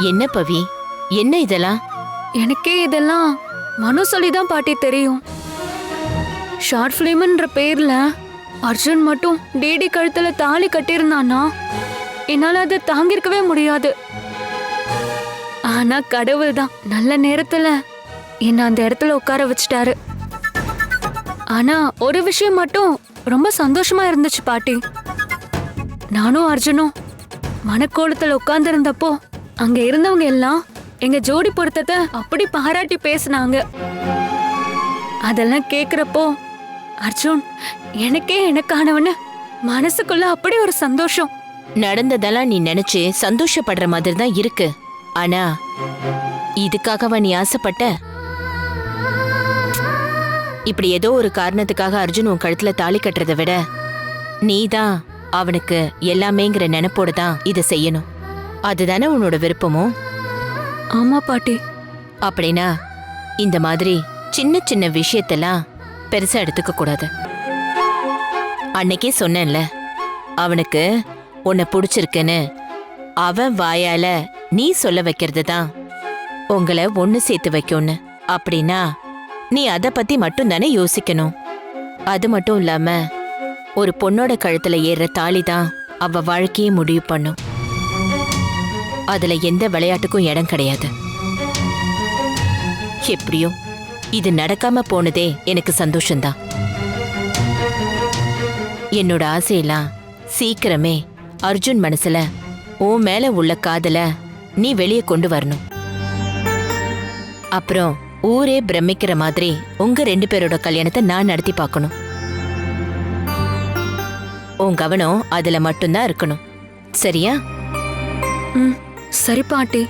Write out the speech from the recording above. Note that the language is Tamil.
என்ன பவி? என்ன இதெல்லாம்? எனக்கே இதெல்லாம் மனு சொல்லி தான் பாட்டி தெரியும். ஷார்ட் ஃபிலிம்ன்ற பேர்ல அர்ஜுன் மட்டும் டிடி கழுத்துல தாலி கட்டியிருந்தானா? என்னால அதை தாங்கிருக்கவே முடியாது. ஆனா கடவுள் தான் நல்ல நேரத்துல என்ன அந்த இடத்துல உட்கார வச்சுட்டாரு. ஆனா ஒரு விஷயம் மட்டும் ரொம்ப சந்தோஷமா இருந்துச்சு பாட்டி. நானும் அர்ஜுனும் மனக்கோலத்துல உட்கார்ந்திருந்தப்போ அங்க இருந்தவங்க எல்லாம் எங்க ஜோடி பொருத்தத்தை அப்படி பாராட்டி பேசுனாங்க. அதெல்லாம் கேக்குறப்போ அர்ஜுன் எனக்கே எனக்கானவன மனசுக்குள்ள அப்படி ஒரு சந்தோஷம். நடந்ததெல்லாம் நீ நினைச்சு சந்தோஷப்படுற மாதிரி தான் இருக்கு. ஆனா இதுக்காகவா நீ ஆசைப்பட்ட? இப்படி ஏதோ ஒரு காரணத்துக்காக அர்ஜுன் உன் கழுத்துல தாலி கட்டுறதை விட நீ தான் அவனுக்கு எல்லாமேங்கிற நினைப்போட தான் இதை செய்யணும். அதுதானே உன்னோட விருப்பமும்? ஆமா பாட்டி. அப்படின்னா இந்த மாதிரி சின்ன சின்ன விஷயத்தெல்லாம் பெருசா எடுத்துக்க கூடாது. அன்னைக்கே சொன்னேன்ல அவனுக்கு உன்னை பிடிச்சிருக்குன்னு அவன் வாயால நீ சொல்ல வைக்கிறது தான் உங்களை ஒண்ணு சேர்த்து வைக்கும்னு. அப்படின்னா நீ அத பத்தி மட்டும் தானே யோசிக்கணும். அது மட்டும் இல்லாம ஒரு பொண்ணோட கழுத்துல ஏறுற தாலி தான் அவ வாழ்க்கையே முடிவு பண்ணும். அதுல எந்த விளையாட்டுக்கும் இடம் கிடையாது. எப்படியோ இது நடக்காம போனதே எனக்கு சந்தோஷம்தான். என்னோட ஆசையெல்லாம் சீக்கிரமே அர்ஜுன் மனசுல உன் மேல உள்ள காதல நீ வெளியே கொண்டு வரணும். அப்புறம் ஊரே பிரமிக்கிற மாதிரி உங்க ரெண்டு பேரோட கல்யாணத்தை நான் நடத்தி பார்க்கணும். உன் கவனம் அதுல மட்டும்தான் இருக்கணும். சரியா? ம். சரி பாட்டி.